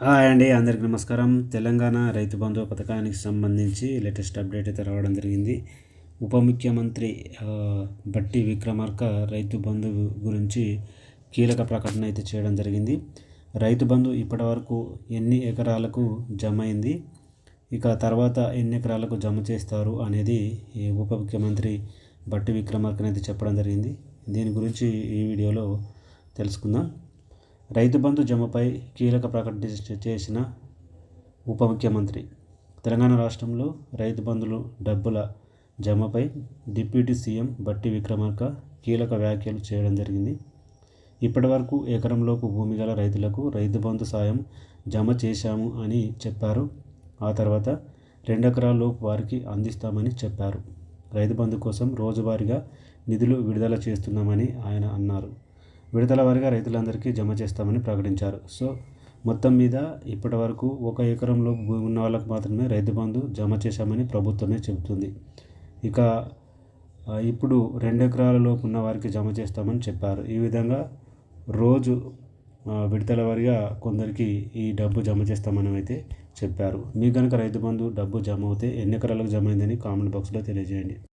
Hi అండి అందరికీ నమస్కారం. తెలంగాణ రైతు బంధు పథకానికి సంబంధించి లేటెస్ట్ అప్డేట్ అయితే రావడం జరిగింది. ఉప ముఖ్యమంత్రి బట్టి విక్రమార్క రైతు బంధు గురించి కీలక ప్రకటన అయితే చేయడం జరిగింది. రైతు బంధు ఇప్పటి వరకు ఎన్ని ఎకరాలకు జమ అయింది ఇక తర్వాత ఎన్ని ఎకరాలకు జమ చేస్తారు అనేది ఉప ముఖ్యమంత్రి బట్టి విక్రమార్కనైతే చెప్పడం జరిగింది. దీని గురించి ఈ వీడియోలో తెలుసుకుందాం. రైతు బంధు జమపై కీలక ప్రకటన చేసిన ఉప ముఖ్యమంత్రి. తెలంగాణ రాష్ట్రంలో రైతు బంధులు డబ్బుల జమపై డిప్యూటీ సీఎం బట్టి విక్రమార్క కీలక వ్యాఖ్యలు చేయడం జరిగింది. ఇప్పటివరకు ఎకరంలోపు భూమి గల రైతులకు రైతు బంధు సాయం జమ చేశాము అని చెప్పారు. ఆ తర్వాత రెండెకరాల్లోపు వారికి అందిస్తామని చెప్పారు. రైతు బంధు కోసం రోజువారీగా నిధులు విడుదల చేస్తున్నామని ఆయన అన్నారు. విడతల వారిగా రైతులందరికీ జమ చేస్తామని ప్రకటించారు. సో మొత్తం మీద ఇప్పటి వరకు ఒక ఎకరంలో భూమి ఉన్న వాళ్ళకు మాత్రమే రైతు బంధు జమ చేశామని ప్రభుత్వమే చెబుతుంది. ఇక ఇప్పుడు రెండు ఎకరాలలోపు ఉన్న వారికి జమ చేస్తామని చెప్పారు. ఈ విధంగా రోజు విడతల వారిగా కొందరికి ఈ డబ్బు జమ చేస్తామని అయితే చెప్పారు. మీకు కనుక రైతు బంధు డబ్బు జమ అవుతే ఎన్ని ఎకరాలకు జమ అయిందని కామెంట్ బాక్స్లో తెలియజేయండి.